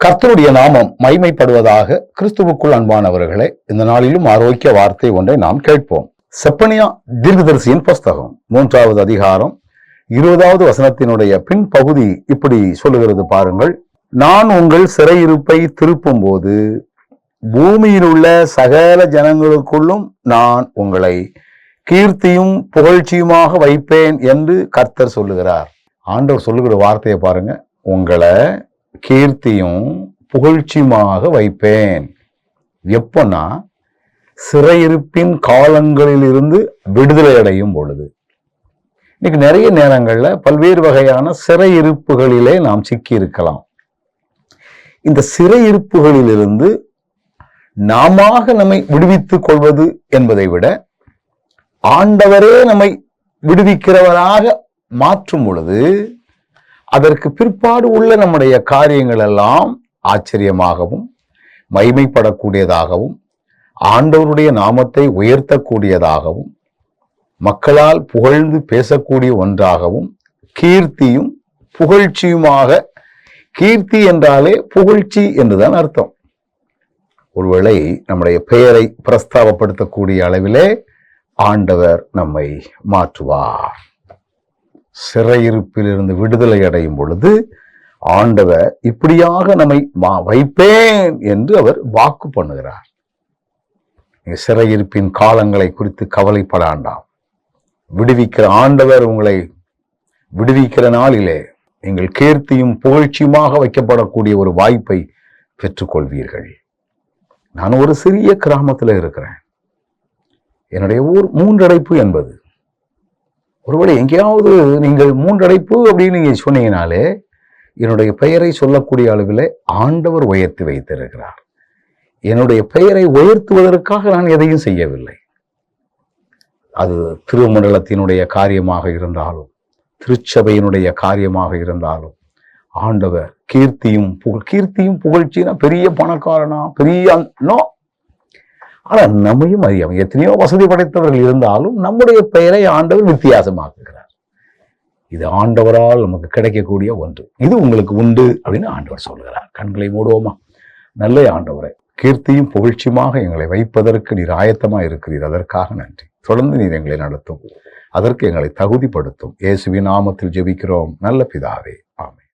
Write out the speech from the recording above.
கர்த்தருடைய நாமம் மைமைப்படுவதாக கிறிஸ்துவுக்குள் அன்பானவர்களே இந்த நாளிலும் ஆரோக்கிய வார்த்தை ஒன்றை நாம் கேட்போம். செப்பனியா தீர்க்கதரிசியின் புஸ்தகம் மூன்றாவது அதிகாரம் இருபதாவது வசனத்தினுடைய பின்பகுதி இப்படி சொல்லுகிறது பாருங்கள். நான் உங்கள் சிறையிருப்பை திருப்பும் போது பூமியில் உள்ள சகல ஜனங்களுக்குள்ளும் நான் உங்களை கீர்த்தியும் புகழ்ச்சியுமாக வைப்பேன் என்று கர்த்தர் சொல்லுகிறார். ஆண்டவர் சொல்லுகிற வார்த்தையை பாருங்க. உங்களை கீர்த்தியும் புகழ்ச்சியுமாக வைப்பேன். எப்போன்னா சிறையிருப்பின் காலங்களில் இருந்து விடுதலை அடையும் பொழுது. இன்னைக்கு நிறைய நேரங்களில் பல்வேறு வகையான சிறையிருப்புகளிலே நாம் சிக்கி இருக்கலாம் இந்த சிறையிருப்புகளிலிருந்து நாம நம்மை விடுவித்துக் கொள்வது என்பதை விட ஆண்டவரே நம்மை விடுவிக்கிறவராக மாற்றும் பொழுது அதற்கு பிற்பாடு உள்ள நம்முடைய காரியங்கள் எல்லாம் ஆச்சரியமாகவும் மைமைப்படக்கூடியதாகவும் ஆண்டவருடைய நாமத்தை உயர்த்தக்கூடியதாகவும் மக்களால் புகழ்ந்து பேசக்கூடிய ஒன்றாகவும் கீர்த்தியும் புகழ்ச்சியுமாக கீர்த்தி என்றாலே புகழ்ச்சி என்றுதான் அர்த்தம். ஒருவேளை நம்முடைய பெயரை பிரஸ்தாபப்படுத்தக்கூடிய அளவிலே ஆண்டவர் நம்மை மாற்றுவார். சிறையிருப்பிலிருந்து விடுதலை அடையும் பொழுது ஆண்டவர் இப்படியாக நம்மை மா- வைப்பேன் என்று அவர் வாக்கு பண்ணுகிறார். சிறையிருப்பின் காலங்களை குறித்து கவலைப்படாண்டாம். விடுவிக்கிற ஆண்டவர் உங்களை விடுவிக்கிற நாளிலே நீங்கள் கீர்த்தியும் புகழ்ச்சியுமாக வைக்கப்படக்கூடிய ஒரு வாய்ப்பை பெற்றுக்கொள்வீர்கள். நான் ஒரு சிறிய கிராமத்தில் இருக்கிறேன். என்னுடைய ஊர் மூன்றடைப்பு என்பது ஒருவேளை எங்கேயாவது நீங்கள் மூன்றடைப்பு அப்படின்னு நீங்கள் சொன்னீங்கனாலே என்னுடைய பெயரை சொல்லக்கூடிய அளவில் ஆண்டவர் உயர்த்தி வைத்திருக்கிறார். என்னுடைய பெயரை உயர்த்துவதற்காக நான் எதையும் செய்யவில்லை. அது திருமண்டலத்தினுடைய காரியமாக இருந்தாலும் திருச்சபையினுடைய காரியமாக இருந்தாலும் ஆண்டவர் கீர்த்தியும் புகழ் கீர்த்தியும் புகழ்ச்சினா பெரிய பணக்காரனா பெரிய நோ ஆனால் நம்மையும் அறியாமல் எத்தனையோ வசதி படைத்தவர்கள் இருந்தாலும் நம்முடைய பெயரை ஆண்டவர் வித்தியாசமாக்குகிறார். இது ஆண்டவரால் நமக்கு கிடைக்கக்கூடிய ஒன்று. இது உங்களுக்கு உண்டு அப்படின்னு ஆண்டவர் சொல்கிறார் கண்களை மூடுவோமா? நல்ல ஆண்டவரை கீர்த்தியும் புகழ்ச்சியுமாக எங்களை வைப்பதற்கு நீர் ஆயத்தமாக இருக்கிறீர். அதற்காக நன்றி. தொடர்ந்து நீர் எங்களை நடத்தும். அதற்கு எங்களை தகுதிப்படுத்தும். இயேசுவின் நாமத்தில் ஜெபிக்கிறோம். நல்ல பிதாவே. ஆமை